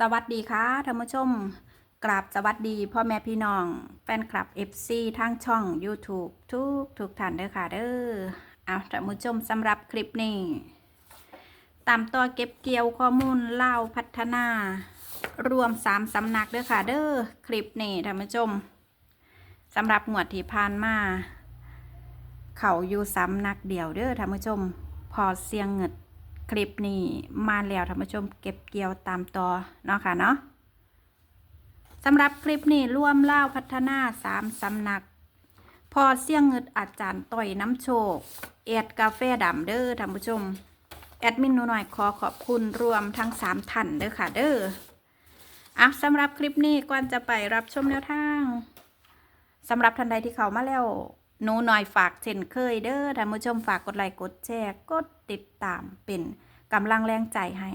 สวัสดีค่ะท่านผู้ชมกราบสวัสดีพ่อแม่พี่น้อง แฟนคลับ FC ทางช่อง YouTube ทุกทุกท่านเด้อค่ะเด้อเอาท่านผู้ชมสำหรับคลิปนี้ ตามตัวเก็บเกี่ยวข้อมูลเล่าพัฒนารวม3สำนักเด้อค่ะเด้อคลิปนี้ท่านผู้ชมสำหรับหมวดที่ผ่านมา เขาอยู่สำนักเดียวเด้อท่านผู้ชม พอเสียงเงิด คลิปนี้มาแล้วท่านผู้ชมเก็บเกี่ยวตามต่อเนาะค่ะเนาะสำหรับคลิปนี้ร่วมเล่าพัฒนาสามสำนัก พอเสี่ยงเงิดอาจารย์ต่อยน้ำโชคแอดกาแฟดำเด้อท่านผู้ชม แอดมินหนูหน่อยขอขอบคุณรวมทั้งสามท่านเด้อค่ะเด้ออะสำหรับคลิปนี้ก่อนจะไปรับชมแนวทางสำหรับท่านใดที่เข้ามาแล้ว หนูหน่อยฝากเช่นเคยเด้อท่านผู้ชมฝากกดไลค์กดแชร์กดติดตามเป็นกำลังแรงใจให้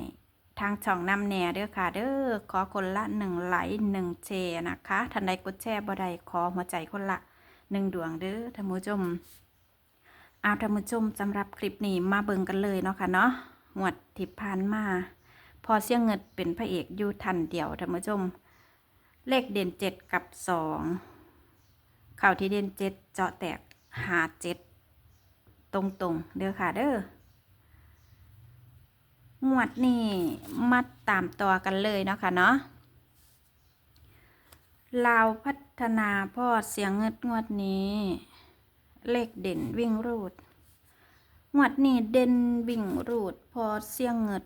ทางช่องนำแหน่เด้อค่ะ เด้อขอคนละหนึ่งไลค์หนึ่งแชร์นะคะท่านใดกดแชร์บ่ใดขอหัวใจคนละหนึ่งดวงเด้อท่านผู้ชมเอาท่านผู้ชมสำหรับคลิปนี้มาเบิ่งกันเลยเนาะค่ะเนาะหวดที่ผ่านมา พอเสียงเงินเป็นพระเอกอยู่ทันเดียวท่านผู้ชม เลขเด่นเจ็ดกับสอง ข่าวที่เด่นเจ็ดเจาะแตกหาเจ็ดตรงตรงเด้อค่ะเด้อหมวดนี่มาตามตัวกันเลยเนาะค่ะเนาะลาวพัฒนาพ่อเสียงเงิดงวดนี้ เลขเด่นวิ่งรูด งวดนี้เด่นวิ่งรูดพอเสียงเงิด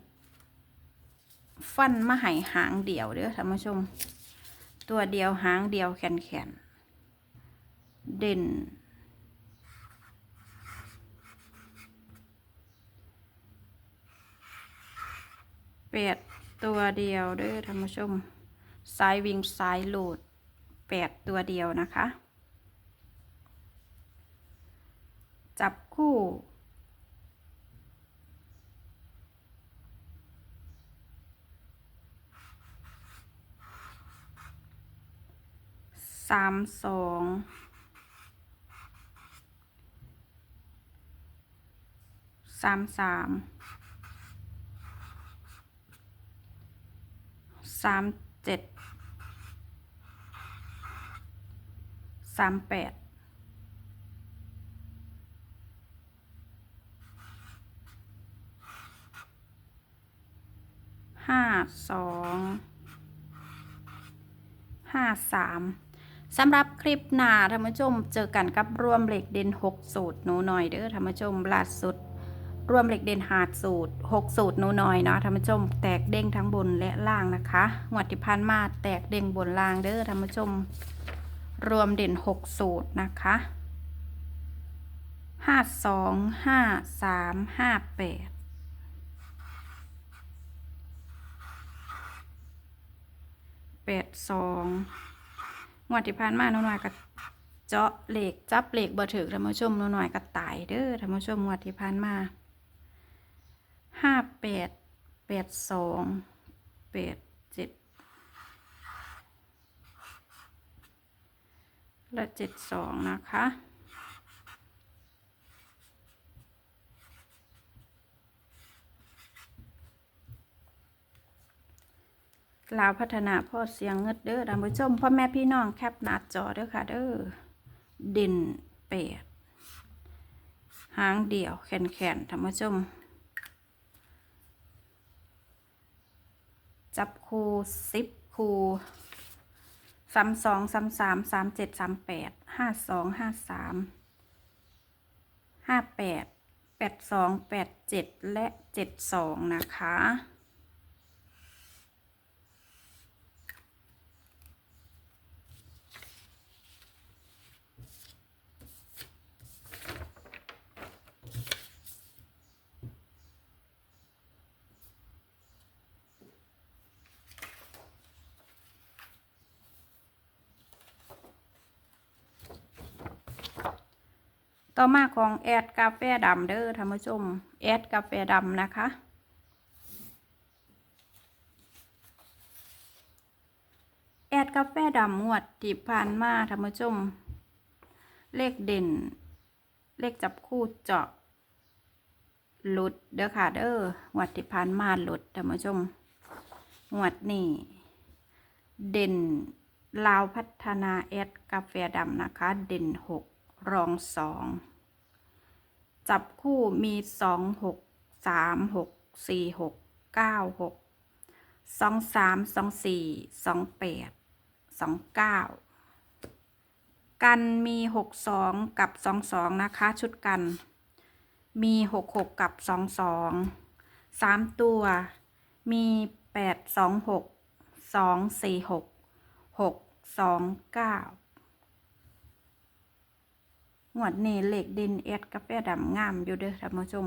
ฟันมาหายหางเดียวเด้อท่านผู้ชม ตัวเดียวหางเดียวแขนแขน เด่น แปดตัวเดียวเด้อท่านผู้ชมสายวิ่งสายโหลดแปดตัวเดียวนะคะ จับคู่สามสอง สามสามสามเจ็ดสามแปดห้าสองห้าสามสำหรับคลิปหน้าท่านผู้ชมเจอกันกับรวมเหล็กเด่น6สูตรหนูหน่อยเด้อท่านผู้ชมล่าสุด รวมเหล็กเด่นหาดสูตร 6 สูตรนูน่อยเนาะท่านผู้ชม แตกเด้งทั้งบนและล่างนะคะงวดที่ผ่านมาแตกเด้งบนล่างเด้อท่านผู้ชม รวมเด่น 6 สูตรนะคะห้าสองห้าสามห้าแปดแปดสองงวดที่ผ่านมาหนูหน่อยก็เจาะเหล็กจับเหล็กบ่ถึกท่านผู้ชมหนูหน่อยก็ตายเด้อท่านผู้ชมงวดที่ผ่านมา ห้าแปดแปดสองแปดเจ็ดและเจ็ดสองนะคะลาวพัฒนาพ่อเสียงเงิดเด้อท่านผู้ชมพ่อแม่พี่น้องแคปหน้าจอเด้อค่ะเด้อเด่นแปดหางเดี่ยวแขนแขนท่านผู้ชม จับคูสิบคูสามสองสามสามสามเจ็ดสามแปดห้าสองห้าสามห้าแปดแปดสองแปดเจ็ดและเจ็ดสองนะคะ ต่อมาของแอดกาแฟดำเด้อท่านผู้ชมแอดกาแฟดำนะคะ แอดกาแฟดำงวดที่ผ่านมาท่านผู้ชม เลขเด่น เลขจับคู่เจาะหลุดเด้อค่ะเด้องวดที่ผ่านมาหลุดท่านผู้ชมงวดนี้เด่นลาวพัฒนาแอดกาแฟดำนะคะ เด่นหก รองสองจับคู่มีสองหกสามหกสี่หกเก้าหกสองสามสองสี่สองแปดสองเก้ากันมีหกสองกับสองสองนะคะ ชุดกัน มีหกหกกับสองสองสามตัวมีแปดสองหกสองสี่หกหกสองเก้า งวดนี้เหล็กดินแอดกาแฟดำงามอยู่เด้อท่านผู้ชม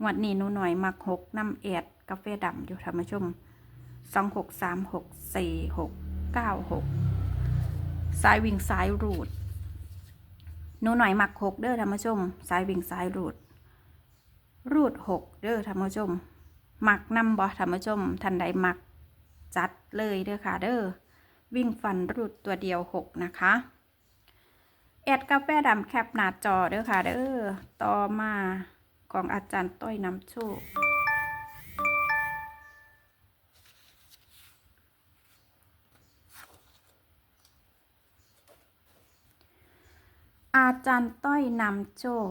งวดนี้หนูหน่อยมักหกน้ำแอดกาแฟดำอยู่ท่านผู้ชมสองหกสามหกสี่หกเก้าหกสายวิ่งสายรูดหนูหน่อยมักหกเด้อท่านผู้ชมสายวิ่งสายรูด รูดหกเด้อท่านผู้ชมมักนำบ่ท่านผู้ชมทันใดมักจัดเลยเด้อค่ะเด้อวิ่งฟันรูดตัวเดียวหกนะคะ แอดกาแฟดำแคปหน้าจอเด้อค่ะ เด้อต่อมาของอาจารย์ต้อยน้ำโชคอาจารย์ต้อยนำโชค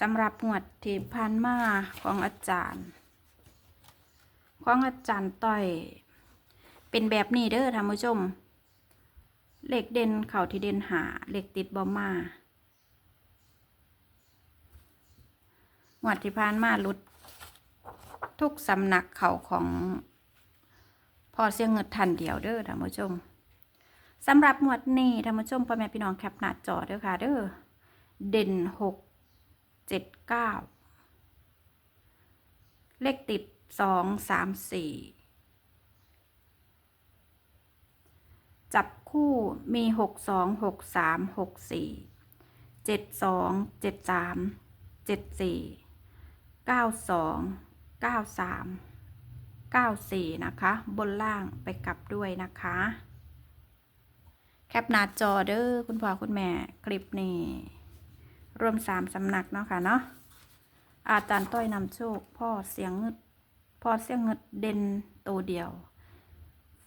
สำหรับงวดที่ผ่านมาของอาจารย์ ของอาจารย์ต้อย เป็นแบบนี้เด้อท่านผู้ชม เหล็กเด่นเข่าที่เด่นหาเหล็กติดบอมมาหวดที่ผ่านมาลุด ทุกสำนักเข่าของพอเสียงเงินทันเดียวเด้อท่านผู้ชมสำหรับหมวดนี้ท่านผู้ชมพ่อแม่พี่น้องแคปหน้าจอเด้อค่ะ เด้อเด่นหกเจ็ดเก้าเลขติดสองสามสี่ามเจ็ดสี่เก้าสองเก้าสามเก้าสี่นะคะ บนล่างไปกลับด้วยนะคะ แคปหน้าจอเด้อคุณพ่อคุณแม่คลิปนี้รวมสามสำนักเนาะค่ะเนาะอาจารย์ต้อยนำโชค พ่อเสียงเงึดพ่อเสียงเงึดเด่นตัวเดียว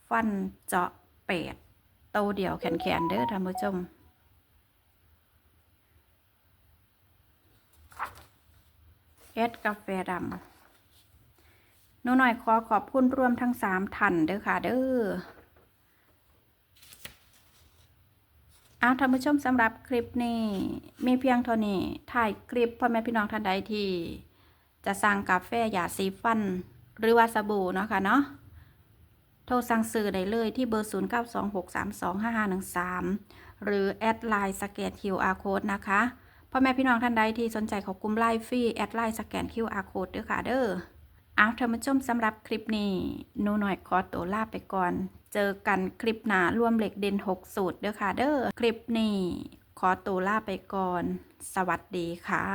ฟันเจาะเป็ด ตวเดียวแขนๆเด้อท่านผู้ชมเอสกาแฟดำหนูหน่อยขอขอบคุณรวมทั้งสามท่านเด้อค่ะ เด้ออาท่านผู้ชมสำหรับคลิปนี้มีเพียงเท่านี้ถ่ายคลิปพ่อแม่พี่น้องท่านใดที่ จะสั่งกาแฟหยาสีฟัน หรือว่าสบู่เนาะค่ะเนาะ โทรสั่งซื้อได้เลยที่เบอร์ 0926325513 หรือ แอดไลน์สแกน QR code นะคะพ่อแม่พี่น้องท่านใดที่สนใจขอกลุ่มไลฟ์ฟรีแอดไลน์สแกน QR code ด้วยค่ะเด้ออาท่านผู้ชมสำหรับคลิปนี้หนูหน่อยขอตัวลาไปก่อน เจอกันคลิปหน้ารวมเหล็กเด่น6 สูตรเด้อค่ะเด้อคลิปนี้ขอตัวลาไปก่อน สวัสดีค่ะ